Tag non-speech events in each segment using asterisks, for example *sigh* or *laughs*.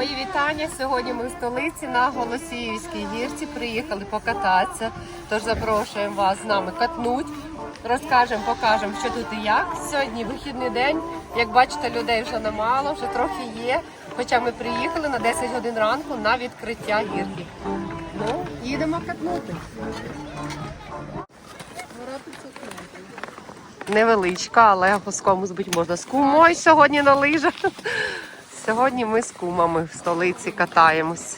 Мої вітання. Сьогодні ми в столиці на Голосіївській гірці. Приїхали покататися. Тож запрошуємо вас з нами катнуть. Розкажемо, покажемо, що тут і як. Сьогодні вихідний день. Як бачите, людей вже немало, вже трохи є. Хоча ми приїхали на 10 годин ранку на відкриття гірки. Ну, їдемо катнути. Невеличка, але гускому збити можна. З кумою сьогодні на лижах. Сьогодні ми з кумами в столиці катаємось.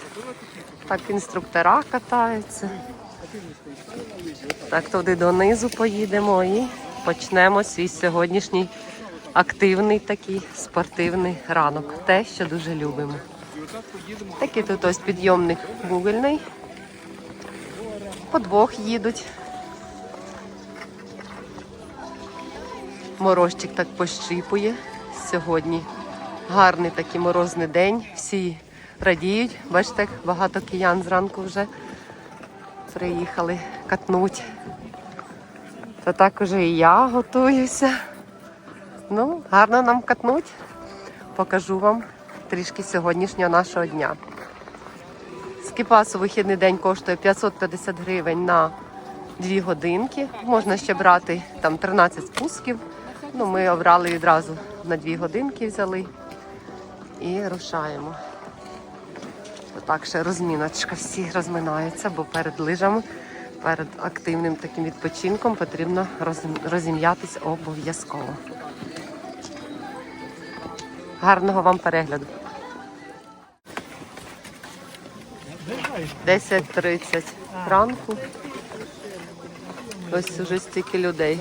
Так інструктора катаються. Так туди донизу поїдемо і почнемо свій сьогоднішній активний такий спортивний ранок. Те, що дуже любимо. Такий тут ось підйомник вугільний. По двох їдуть. Морозчик так пощипує сьогодні. Гарний такий морозний день. Всі радіють. Бачите, багато киян зранку вже приїхали катнуть. Та так уже і я готуюся. Ну, гарно нам катнуть. Покажу вам трішки сьогоднішнього нашого дня. Скіпасу вихідний день коштує 550 гривень на 2 годинки. Можна ще брати там 13 спусків. Ну, ми обрали відразу на 2 годинки взяли і рушаємо. Отак ще розміночка, всі розминаються, бо перед лижами, перед активним таким відпочинком потрібно розім'ятись обов'язково. Гарного вам перегляду. 10.30 ранку. Ось уже стільки людей.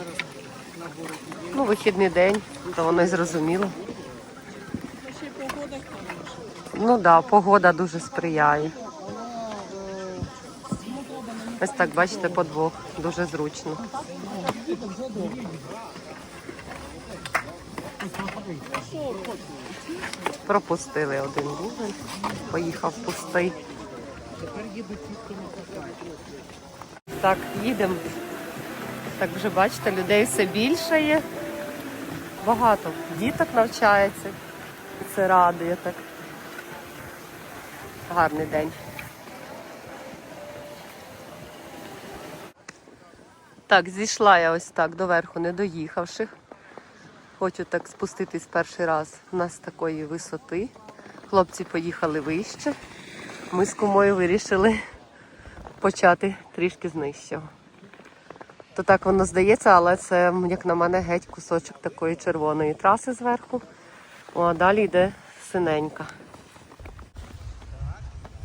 Ну, вихідний день, то воно й зрозуміло. Ну так, да, погода дуже сприяє. Ось так, бачите, по двох. Дуже зручно. Пропустили один вуголь, поїхав пустий. Так, їдемо. Так вже бачите, людей все більше є. Багато діток навчається. Це радує так. Гарний день. Так, зійшла я ось так доверху, не доїхавши. Хочу так спуститись перший раз. У нас такої висоти. Хлопці поїхали вище. Ми з кумою вирішили почати трішки з нижчого. То так воно здається, але це, як на мене, геть кусочок такої червоної траси зверху. О, а далі йде синенька.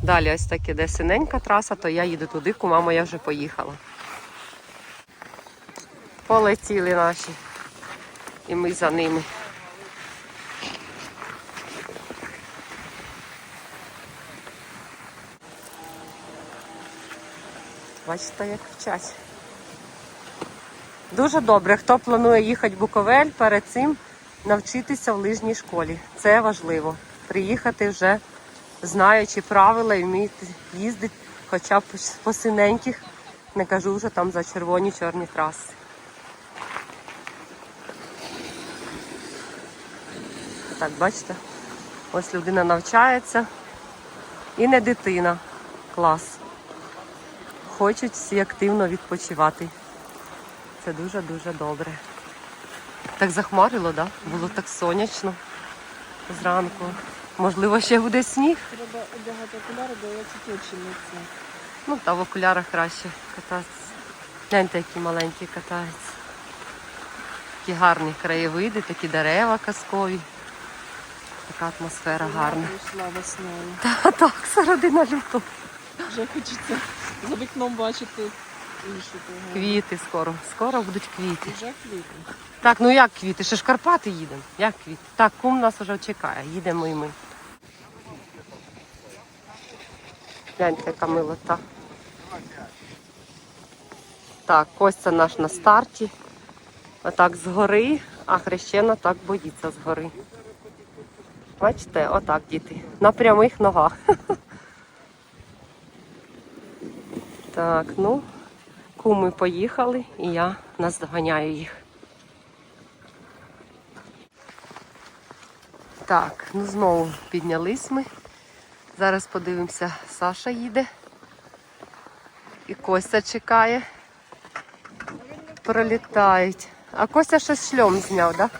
Далі ось так іде синенька траса, то я їду туди, кума моя вже поїхала. Полетіли наші. І ми за ними. Бачите, як вчать. Дуже добре, хто планує їхати в Буковель, перед цим навчитися в лижній школі. Це важливо. Приїхати вже знаючи правила і вміти їздити хоча б по синеньких, не кажу вже там за червоні чорні траси. Так, бачите? Ось людина навчається і не дитина. Клас. Хочуть всі активно відпочивати. Це дуже-дуже добре. Так захмарило, да? Було так сонячно зранку. Можливо, ще буде сніг. Треба одягати окуляри, бо я це точно не це. Ну, та в окулярах краще кататися. Гляньте, які маленькі катаються. Такі гарні краєвиди, такі дерева казкові. Така атмосфера гарна. Прийшла весною. Та так, середина лютого. Вже хочеться за вікном бачити іншу погоду. Квіти скоро. Скоро будуть квіти. Вже квітне. Так, ну як квіти? Ще ж Карпати їдемо. Як квіти? Так, кум нас вже чекає. Їдемо і ми. Гляньте, яка милота. Так, Костя наш на старті. Отак згори, а хрещена так боїться згори. Бачите, отак діти. На прямих ногах. *laughs* Так, ну, куми поїхали, і я наздоганяю їх. Так, ну знову піднялись ми Зараз подивимося, Саша їде. І Костя чекає. Пролітають. А Костя щось шльом зняв, так? Да?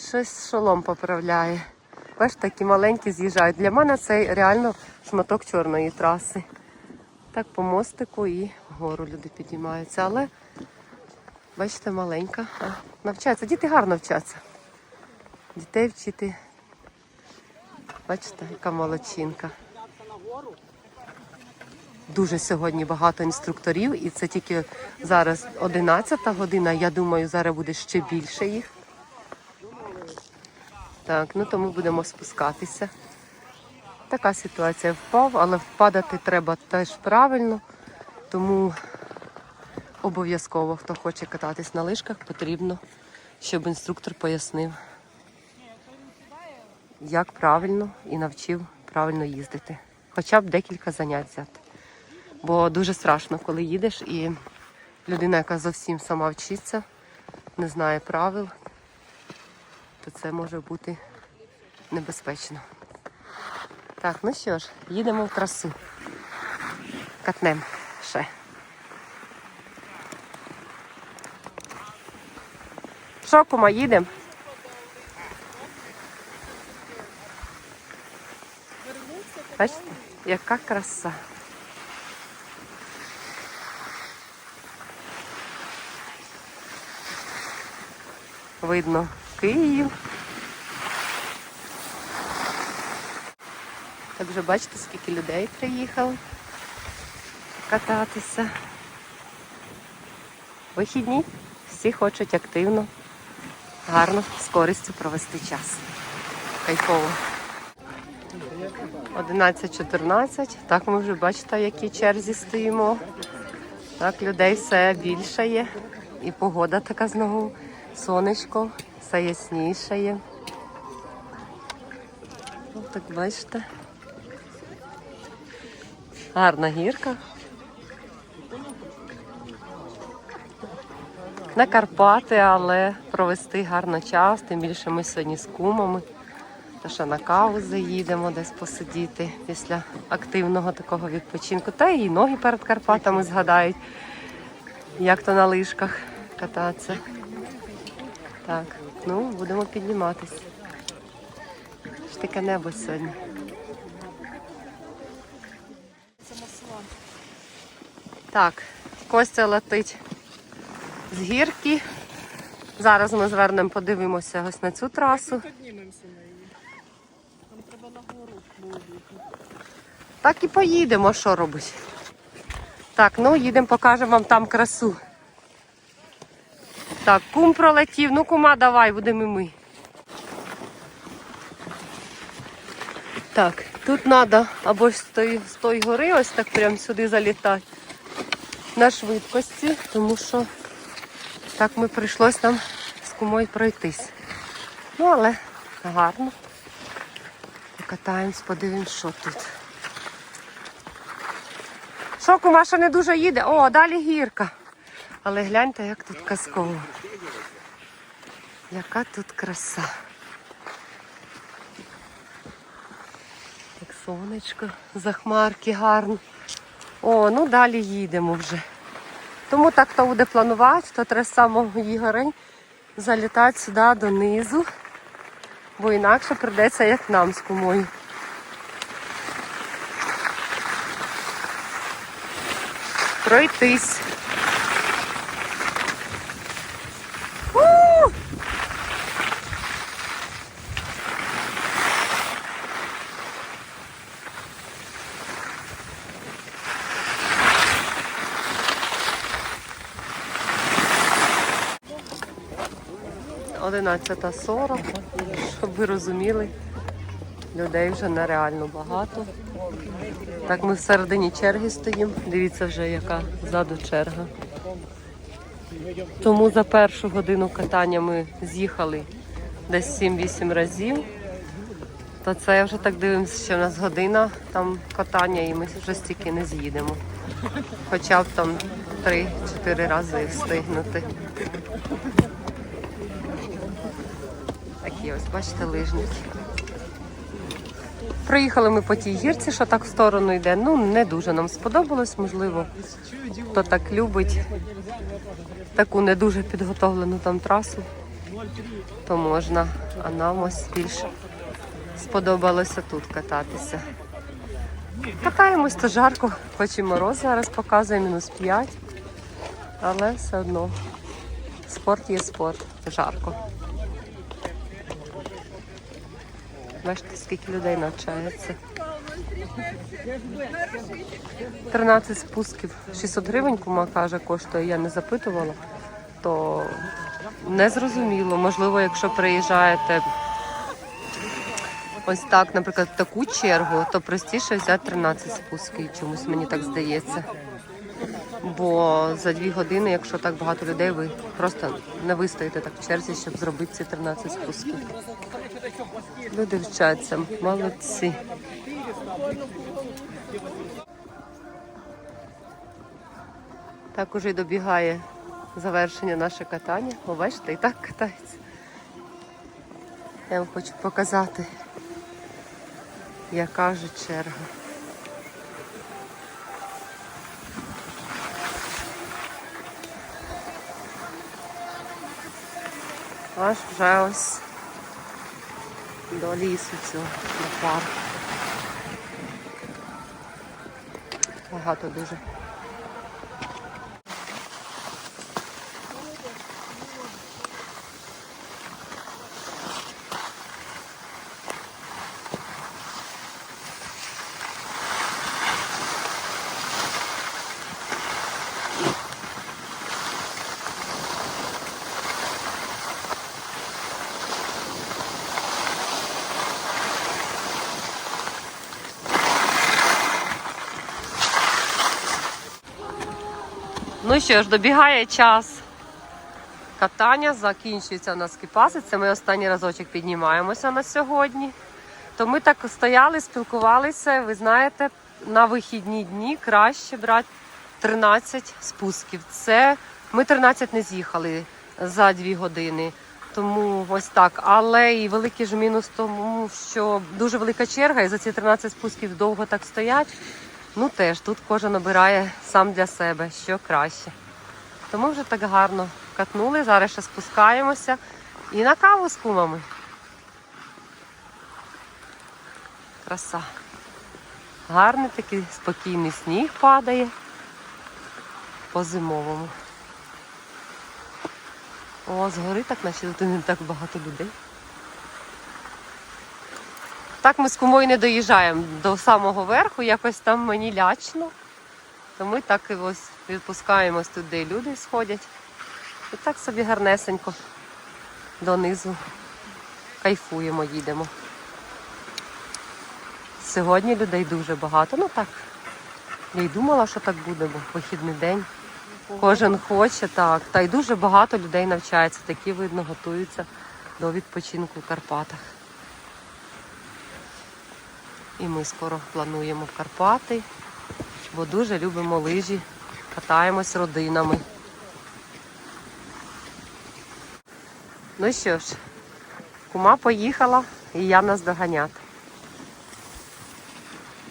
Щось шолом поправляє. Бачиш, такі маленькі з'їжджають. Для мене це реально шматок чорної траси. Так по мостику і вгору люди підіймаються. Але, бачите, маленька. А, навчаються. Діти гарно вчаться. Дітей вчити. Бачите, яка молодчинка. Дуже сьогодні багато інструкторів, і це тільки зараз 11 година. Я думаю, зараз буде ще більше їх. Так, ну то ми будемо спускатися. Така ситуація впав, але впадати треба теж правильно. Тому обов'язково, хто хоче кататись на лижках, потрібно, щоб інструктор пояснив, як правильно і навчив правильно їздити. Хоча б декілька занять взяти. Бо дуже страшно, коли їдеш і людина, яка зовсім сама вчиться, не знає правил, то це може бути небезпечно. Так, ну що ж, їдемо в красу. Катнем ще. Що, кума, їдемо? Бачите, яка краса. Видно Київ. Так вже бачите, скільки людей приїхало кататися. Вихідні всі хочуть активно, гарно, з користю провести час. Кайфово. 11.14. Так ми вже бачите, в якій черзі стоїмо. Так, людей все більше є. І погода така знову. Сонечко, все ясніше є. Ось так бачите. Гарна гірка. На Карпати, але провести гарно час, тим більше ми сьогодні з кумами. Та ще на каву заїдемо десь посидіти після активного такого відпочинку. Та і ноги перед Карпатами згадають, як то на лижках кататися. Так, ну будемо підніматися. Ж таке небо сьогодні. Так, Костя летить з гірки. Зараз ми звернемо, подивимося ось на цю трасу. Піднімемося на її. Нам треба на гору було Так і поїдемо, що робить. Так, ну їдемо, покажемо вам там красу. Так, кум пролетів. Ну, кума, давай, будемо і ми. Так, тут треба або з тої, з тої гори ось так прямо сюди залітати на швидкості, тому що так ми прийшлось нам з кумою пройтись. Ну, але гарно. Покатаємось, подивимось, що тут. Що, кумаша не дуже їде? О, далі гірка. Але гляньте, як тут казково. Яка тут краса. Як сонечко, захмарки гарно. О, ну далі їдемо вже. Тому так, хто буде планувати, то треба з самого Ігорень залітати сюди донизу, бо інакше прийдеться як нам з кумою. Пройтись. 11.40, щоб ви розуміли, людей вже нереально багато. Так, ми в середині черги стоїмо. Дивіться вже, яка ззаду черга. Тому за першу годину катання ми з'їхали десь 7-8 разів. Та це я вже так дивимося, що в нас година там катання і ми вже стільки не з'їдемо. Хоча б там 3-4 рази встигнути. Такі ось, бачите, лижники. Проїхали ми по тій гірці, що так в сторону йде. Ну, не дуже нам сподобалось, можливо, хто так любить таку не дуже підготовлену там трасу, то можна. А нам ось більше сподобалося тут кататися. Катаємось, то жарко, хоч і мороз зараз показує мінус 5, але все одно спорт є спорт, жарко. Бачите, скільки людей навчається. 13 спусків, 600 гривень, кума каже, коштує, я не запитувала, то не зрозуміло. Можливо, якщо приїжджаєте ось так, наприклад, в таку чергу, то простіше взяти 13 спусків, чомусь мені так здається. Бо за дві години, якщо так багато людей, ви просто не вистоїте так в черзі, щоб зробити ці 13 спусків. Люди вчаться, молодці. Так уже й добігає завершення наше катання. Бачите, і так катається. Я вам хочу показати, яка же черга. Аж вже ось до лісу цього, до парку. Багато дуже. Ну що ж, добігає час катання, закінчується у нас кіпаси. Це ми останній разочок піднімаємося на сьогодні. То ми так стояли, спілкувалися. Ви знаєте, на вихідні дні краще брати 13 спусків. Це ми 13 не з'їхали за 2 години. Тому ось так. Але і великий ж мінус тому, що дуже велика черга, і за ці 13 спусків довго так стоять. Ну теж тут кожен обирає сам для себе, що краще. Тому вже так гарно катнули. Зараз ще спускаємося і на каву з кумами. Краса. Гарний такий спокійний сніг падає по-зимовому. О, згори так наче тут не так багато людей. Так ми з кумою не доїжджаємо до самого верху, якось там мені лячно. То ми так і ось відпускаємось тут, де люди сходять. І так собі гарнесенько донизу кайфуємо, їдемо. Сьогодні людей дуже багато. Ну так, я й думала, що так буде, бо вихідний день. Кожен хоче, так. Та й дуже багато людей навчається, такі видно готуються до відпочинку в Карпатах. І ми скоро плануємо в Карпати, бо дуже любимо лижі, катаємось родинами. Ну що ж, кума поїхала і я нас доганяти.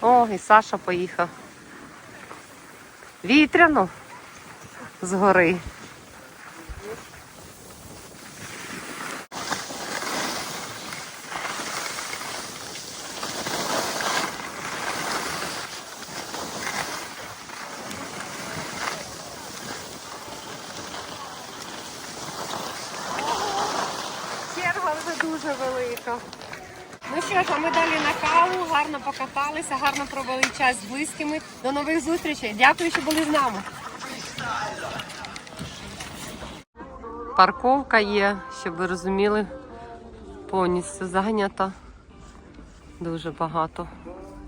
О, і Саша поїхав. Вітряно згори. Черга вже дуже велика. Ну що ж, а ми далі на каву, гарно покаталися, гарно провели час з близькими. До нових зустрічей. Дякую, що були з нами. Парковка є, щоб ви розуміли, повністю зайнята. Дуже багато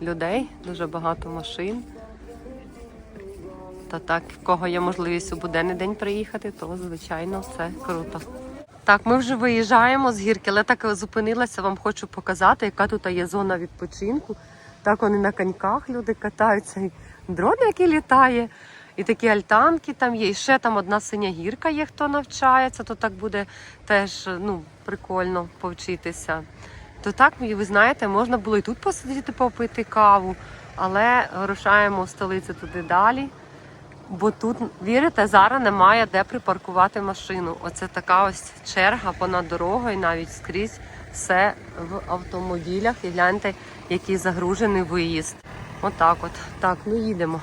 людей, дуже багато машин. Та так, в кого є можливість у буденний день приїхати, то звичайно це круто. Так, ми вже виїжджаємо з гірки, але так зупинилася, вам хочу показати, яка тут є зона відпочинку. Так вони на коньках люди катаються, і дрон, який літає, і такі альтанки там є. І ще там одна синя гірка є, хто навчається, то так буде теж ну, прикольно повчитися. То так, ви знаєте, можна було і тут посидіти, попити каву, але рушаємо в столицю туди далі. Бо тут, вірите, зараз немає де припаркувати машину. Оце така ось черга понад дорогою, навіть скрізь все в автомобілях. І гляньте, який загружений виїзд. Отак от. Так, ну їдемо.